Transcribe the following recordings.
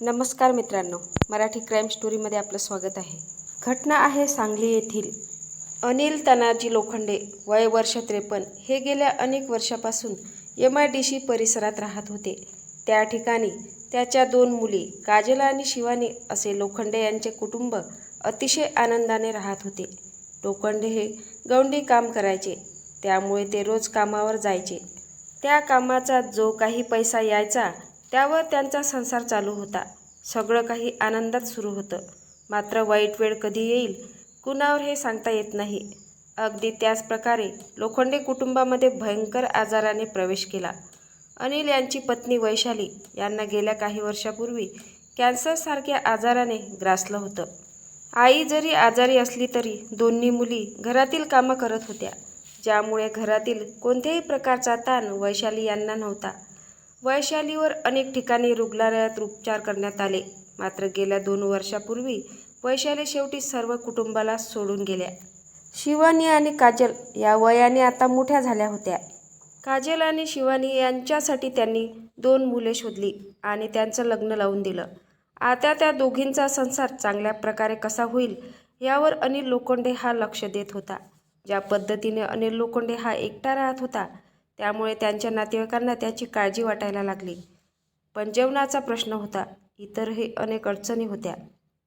नमस्कार मित्रांनो मराठी क्राईम स्टोरीमध्ये आपलं स्वागत आहे. घटना आहे सांगली येथील अनिल तानाजी लोखंडे वय वर्ष त्रेपन्न. हे गेल्या अनेक वर्षापासून एम आय डी सी परिसरात राहत होते. त्या ठिकाणी त्याच्या दोन मुली काजल आणि शिवानी असे लोखंडे यांचे कुटुंब अतिशय आनंदाने राहत होते. लोखंडे हे गवंडी काम करायचे त्यामुळे ते रोज कामावर जायचे. त्या कामाचा जो काही पैसा यायचा त्यावर त्यांचा संसार चालू होता. सगळं काही आनंदात सुरू होतं. मात्र वाईट वेळ कधी येईल कुणावर हे सांगता येत नाही. अगदी त्याचप्रकारे लोखंडे कुटुंबामध्ये भयंकर आजाराने प्रवेश केला. अनिल यांची पत्नी वैशाली यांना गेल्या काही वर्षापूर्वी कॅन्सरसारख्या आजाराने ग्रासलं होतं. आई जरी आजारी असली तरी दोन्ही मुली घरातील कामं करत होत्या. ज्यामुळे घरातील कोणत्याही प्रकारचा ताण वैशाली यांना नव्हता. वैशालीवर अनेक ठिकाणी रुग्णालयात उपचार करण्यात आले. मात्र गेल्या दोन वर्षापूर्वी वैशाली शेवटी सर्व कुटुंबाला सोडून गेल्या. शिवानी आणि काजल या वयाने आता मोठ्या झाल्या होत्या. काजल आणि शिवानी यांच्यासाठी त्यांनी दोन मुले शोधली आणि त्यांचं लग्न लावून दिलं. आता त्या दोघींचा संसार चांगल्या प्रकारे कसा होईल यावर अनिल लोखंडे हा लक्ष देत होता. ज्या पद्धतीने अनिल लोखंडे हा एकटा राहत होता त्यामुळे त्यांच्या नातेवाईकांना त्याची काळजी वाटायला लागली. पण जेवणाचा प्रश्न होता. इतरही अनेक अडचणी होत्या.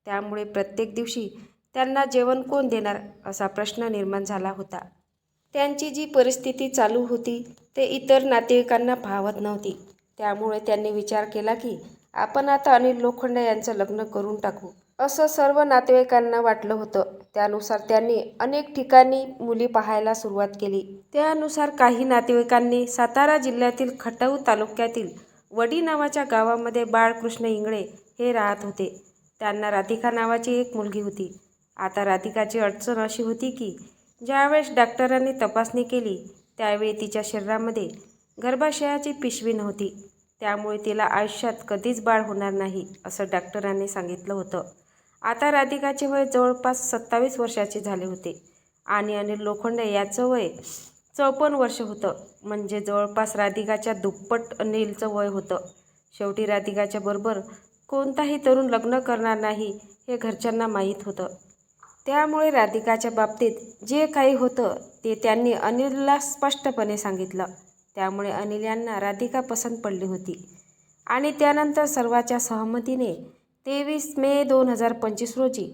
त्यामुळे प्रत्येक दिवशी त्यांना जेवण कोण देणार असा प्रश्न निर्माण झाला होता. त्यांची जी परिस्थिती चालू होती ते इतर नातेवाईकांना भावत नव्हती. त्यामुळे त्यांनी विचार केला की आपण आता अनिल लोखंडे यांचं लग्न करून टाकू. असं सर्व नातेवाईकांना वाटलं होतं. त्यानुसार त्यांनी अनेक ठिकाणी मुली पाहायला सुरुवात केली. त्यानुसार काही नातेवाईकांनी सातारा जिल्ह्यातील खटाऊ तालुक्यातील वडी नावाच्या गावामध्ये बाळकृष्ण इंगळे हे राहत होते. त्यांना राधिका नावाची एक मुलगी होती. आता राधिकाची अडचण अशी होती की ज्यावेळेस डॉक्टरांनी तपासणी केली त्यावेळी तिच्या शरीरामध्ये गर्भाशयाची पिशवी नव्हती. त्यामुळे तिला आयुष्यात कधीच बाळ होणार नाही असं डॉक्टरांनी सांगितलं होतं. आता राधिकाचे वय जवळपास सत्तावीस वर्षाचे झाले होते. आणि अनिल लोखंडे याचं वय चौपन्न वर्ष होतं. म्हणजे जवळपास राधिकाच्या दुप्पट अनिलचं वय होतं. शेवटी राधिकाच्या बरोबर कोणताही तरुण लग्न करणार नाही हे घरच्यांना माहीत होतं. त्यामुळे राधिकाच्या बाबतीत जे काही होतं ते त्यांनी अनिलला स्पष्टपणे सांगितलं. त्यामुळे अनिल यांना राधिका पसंत पडली होती. आणि त्यानंतर सर्वाच्या सहमतीने तेवीस मे दोन हजार पंचवीस रोजी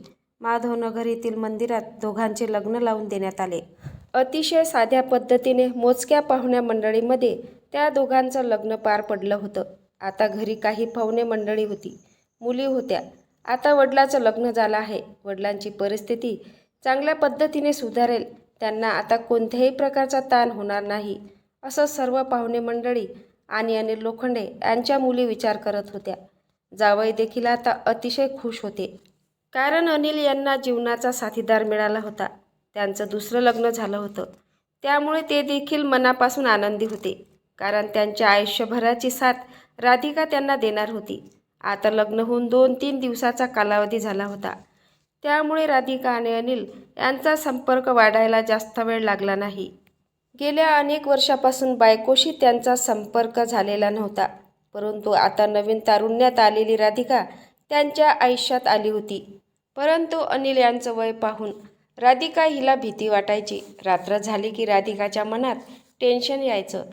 माधवनगर येथील मंदिरात दोघांचे लग्न लावून देण्यात आले. अतिशय साध्या पद्धतीने मोजक्या पाहुण्या मंडळीमध्ये त्या दोघांचं लग्न पार पडलं होतं. आता घरी काही पाहुणे मंडळी होती. मुली होत्या. आता वडिलाचं लग्न झालं आहे. वडिलांची परिस्थिती चांगल्या पद्धतीने सुधारेल. त्यांना आता कोणत्याही प्रकारचा ताण होणार नाही असं सर्व पाहुणे मंडळी आणि अनिल लोखंडे यांच्या मुली विचार करत होत्या. जावई देखील आता अतिशय खुश होते. कारण अनिल यांना जीवनाचा साथीदार मिळाला होता. त्यांचं दुसरं लग्न झालं होतं. त्यामुळे ते देखील मनापासून आनंदी होते. कारण त्यांच्या आयुष्यभराची साथ राधिका त्यांना देणार होती. आता लग्न होऊन दोन तीन दिवसाचा कालावधी झाला होता. त्यामुळे राधिका आणि अनिल यांचा संपर्क वाढायला जास्त वेळ लागला नाही. गेल्या अनेक वर्षापासून बायकोशी त्यांचा संपर्क झालेला नव्हता. परंतु आता नवीन तारुण्यात आलेली राधिका त्यांच्या आयुष्यात आली होती. परंतु अनिल यांचं वय पाहून राधिका हिला भीती वाटायची. रात्र झाली की राधिकाच्या मनात टेन्शन यायचं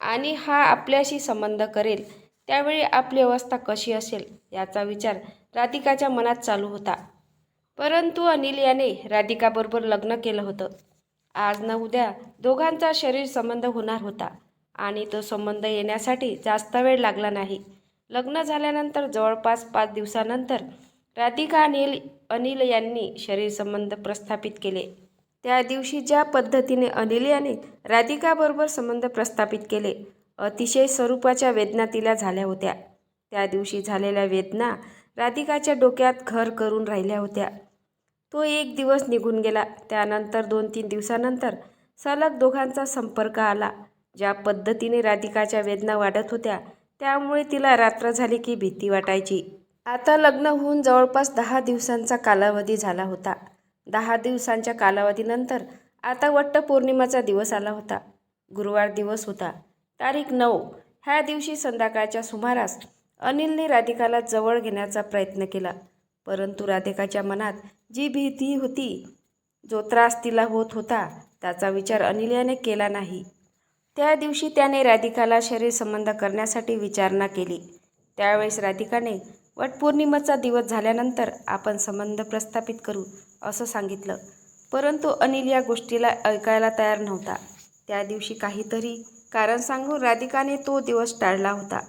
आणि हा आपल्याशी संबंध करेल. त्यावेळी आपली अवस्था कशी असेल याचा विचार राधिकाच्या मनात चालू होता. परंतु अनिल याने राधिकाबरोबर लग्न केलं होतं. आज न उद्या दोघांचा शरीर संबंध होणार होता. आणि तो संबंध येण्यासाठी जास्त वेळ लागला नाही. लग्न झाल्यानंतर जवळपास पाच दिवसानंतर राधिका अनिल अनिल यांनी शरीर संबंध प्रस्थापित केले. त्या दिवशी ज्या पद्धतीने अनिल याने राधिकाबरोबर संबंध प्रस्थापित केले अतिशय स्वरूपाच्या वेदना तिला झाल्या होत्या. त्या दिवशी झालेल्या वेदना राधिकाच्या डोक्यात घर करून राहिल्या होत्या. तो एक दिवस निघून गेला. त्यानंतर दोन तीन दिवसानंतर सलग दोघांचा संपर्क आला. ज्या पद्धतीने राधिकाच्या वेदना वाढत होत्या त्यामुळे तिला रात्र झाली की भीती वाटायची. आता लग्न होऊन जवळपास दहा दिवसांचा कालावधी झाला होता. दहा दिवसांच्या कालावधीनंतर आता वट्ट पौर्णिमाचा दिवस आला होता. गुरुवार दिवस होता. तारीख नऊ. ह्या दिवशी संध्याकाळच्या सुमारास अनिलने राधिकाला जवळ घेण्याचा प्रयत्न केला. परंतु राधिकाच्या मनात जी भीती होती जो त्रास तिला होत होता त्याचा विचार अनिल याने केला नाही. त्या दिवशी त्याने राधिकाला शरीर संबंध करण्यासाठी विचारणा केली. त्यावेळेस राधिकाने वटपौर्णिमेचा दिवस झाल्यानंतर आपण संबंध प्रस्थापित करू असं सांगितलं. परंतु अनिल या गोष्टीला ऐकायला तयार नव्हता. त्या दिवशी काहीतरी कारण सांगून राधिकाने तो दिवस टाळला होता.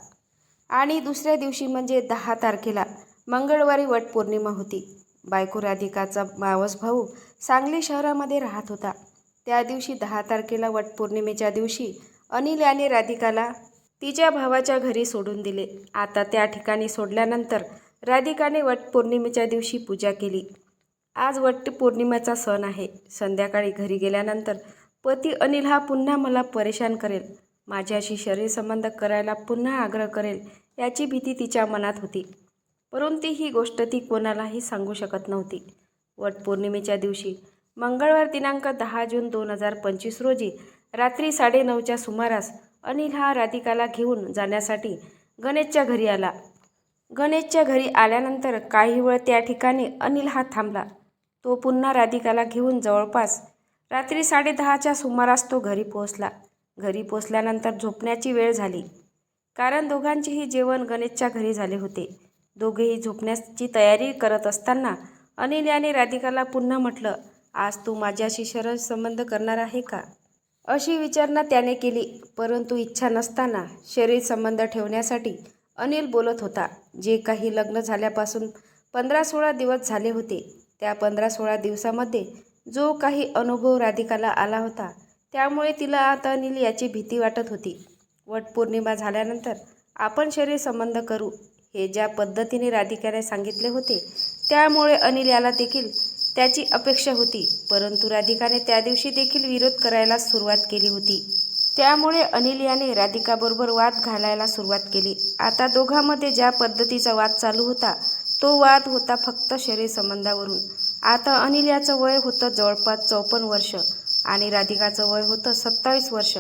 आणि दुसऱ्या दिवशी म्हणजे दहा तारखेला मंगळवारी वटपौर्णिमा होती. बायको राधिकाचा मावस भाऊ सांगली शहरामध्ये राहत होता. त्या दिवशी दहा तारखेला वटपौर्णिमेच्या दिवशी अनिल याने राधिकाला तिच्या भावाच्या घरी सोडून दिले. आता त्या ठिकाणी सोडल्यानंतर राधिकाने वटपौर्णिमेच्या दिवशी पूजा केली. आज वटपौर्णिमेचा सण आहे. संध्याकाळी घरी गेल्यानंतर पती अनिल हा पुन्हा मला परेशान करेल. माझ्याशी शरीर संबंध करायला पुन्हा आग्रह करेल याची भीती तिच्या मनात होती. परंतु ही गोष्ट ती कोणालाही सांगू शकत नव्हती. वटपौर्णिमेच्या दिवशी मंगळवार दिनांक दहा जून दोन हजार पंचवीस रोजी रात्री साडेनऊच्या सुमारास अनिल हा राधिकाला घेऊन जाण्यासाठी गणेशच्या घरी आला. गणेशच्या घरी आल्यानंतर काही वेळ त्या ठिकाणी अनिल हा थांबला. तो पुन्हा राधिकाला घेऊन जवळपास रात्री साडेदहाच्या सुमारास तो घरी पोहोचला. घरी पोचल्यानंतर झोपण्याची वेळ झाली. कारण दोघांचेही जेवण गणेशच्या घरी झाले होते. दोघेही झोपण्याची तयारी करत असताना अनिल याने राधिकाला पुन्हा म्हटलं आज तू माझ्याशी शरद संबंध करणार आहे का? अशी विचारणा त्याने केली परंतु इच्छा नसताना शरीर संबंध ठेवण्यासाठी अनिल बोलत होता. जे काही लग्न झाल्यापासून पंधरा सोळा दिवस झाले होते त्या पंधरा सोळा दिवसामध्ये जो काही अनुभव राधिकाला आला होता त्यामुळे तिला आता अनिल याची भीती वाटत होती. वटपौर्णिमा झाल्यानंतर आपण शरीर संबंध करू हे ज्या पद्धतीने राधिकाने सांगितले होते त्यामुळे अनिल याला देखील त्याची अपेक्षा होती परंतु राधिकाने त्या दिवशी देखील विरोध करायला सुरुवात केली होती. त्यामुळे अनिल याने राधिकाबरोबर वाद घालायला सुरुवात केली. आता दोघांमध्ये ज्या पद्धतीचा वाद चालू होता तो वाद होता फक्त शरीर संबंधावरून. आता अनिल याचं वय होतं जवळपास चौपन्न वर्ष आणि राधिकाचं वय होतं सत्तावीस वर्ष.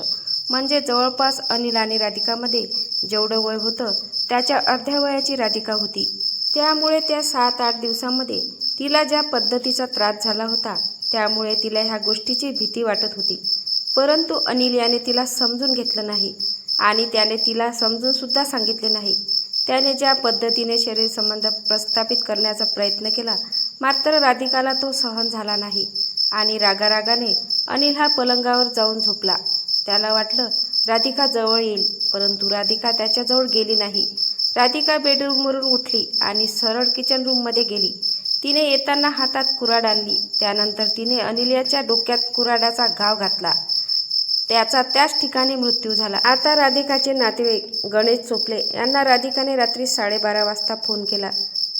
म्हणजे जवळपास अनिल आणि राधिकामध्ये जेवढं वय होतं त्याच्या अर्ध्या वयाची राधिका होती. त्यामुळे त्या सात आठ दिवसामध्ये तिला ज्या पद्धतीचा त्रास झाला होता त्यामुळे तिला ह्या गोष्टीची भीती वाटत होती. परंतु अनिल याने तिला समजून घेतलं नाही आणि त्याने तिला समजूनसुद्धा सांगितले नाही. त्याने ज्या पद्धतीने शरीर संबंध प्रस्थापित करण्याचा प्रयत्न केला मात्र राधिकाला तो सहन झाला नाही आणि रागारागाने अनिल हा पलंगावर जाऊन झोपला. त्याला वाटलं राधिका जवळ येईल परंतु राधिका त्याच्याजवळ गेली नाही. राधिका बेडरूमवरून उठली आणि सरळ किचन रूममध्ये गेली. तिने येताना हातात कुऱ्हाड आणली. त्यानंतर तिने अनिल याच्या डोक्यात कुऱ्हाडाचा घाव घातला. त्याचा त्याच ठिकाणी मृत्यू झाला. आता राधिकाचे नातेवाईक गणेश चोपले यांना राधिकाने रात्री साडेबारा वाजता फोन केला.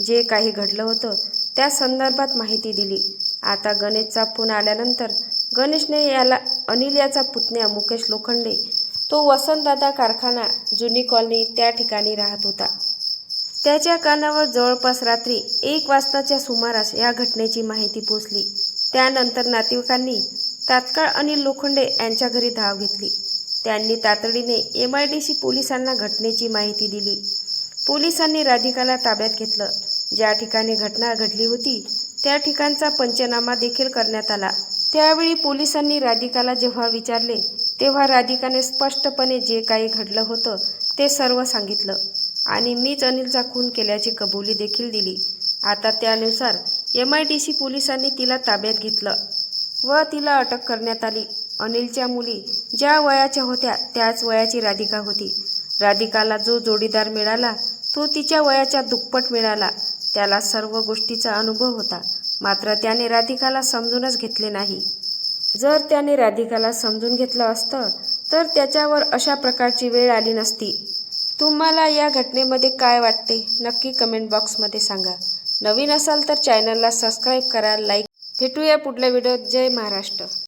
जे काही घडलं होतं त्या संदर्भात माहिती दिली. आता गणेशचा फोन आल्यानंतर गणेशने याला अनिल याचा पुतण्या मुकेश लोखंडे तो वसंतदादा कारखाना जुनी कॉलनी त्या ठिकाणी राहत होता. त्याच्या कानावर जवळपास रात्री एक वाजताच्या सुमारास या घटनेची माहिती पोचली त्यानंतर नातेवाईकांनी तात्काळ अनिल लोखंडे यांच्या घरी धाव घेतली. त्यांनी तातडीने एम आय डी सी पोलिसांना घटनेची माहिती दिली. पोलिसांनी राधिकाला ताब्यात घेतलं. ज्या ठिकाणी घटना घडली होती त्या ठिकाणचा पंचनामा देखील करण्यात आला. त्यावेळी पोलिसांनी राधिकाला जेव्हा विचारले तेव्हा राधिकाने स्पष्टपणे जे काही घडलं होतं ते सर्व सांगितलं. आणि मीच अनिलचा खून केल्याची कबुली देखील दिली. आता त्यानुसार एम आय डी सी पोलिसांनी तिला ताब्यात घेतलं व तिला अटक करण्यात आली. अनिलच्या मुली ज्या वयाच्या होत्या त्याच वयाची राधिका होती. राधिकाला जो जोडीदार मिळाला तो तिच्या वयाच्या दुप्पट मिळाला. त्याला सर्व गोष्टीचा अनुभव होता. मात्र त्याने राधिकाला समजूनच घेतले नाही. जर त्याने राधिकाला समजून घेतलं असतं तर त्याच्यावर अशा प्रकारची वेळ आली नसती. तुम्हाला या घटनेमध्ये काय वाटते नक्की कमेंट बॉक्समध्ये सांगा. नवीन असाल तर चॅनलला सबस्क्राईब करा लाईक भेटूया पुढल्या व्हिडिओत जय महाराष्ट्र.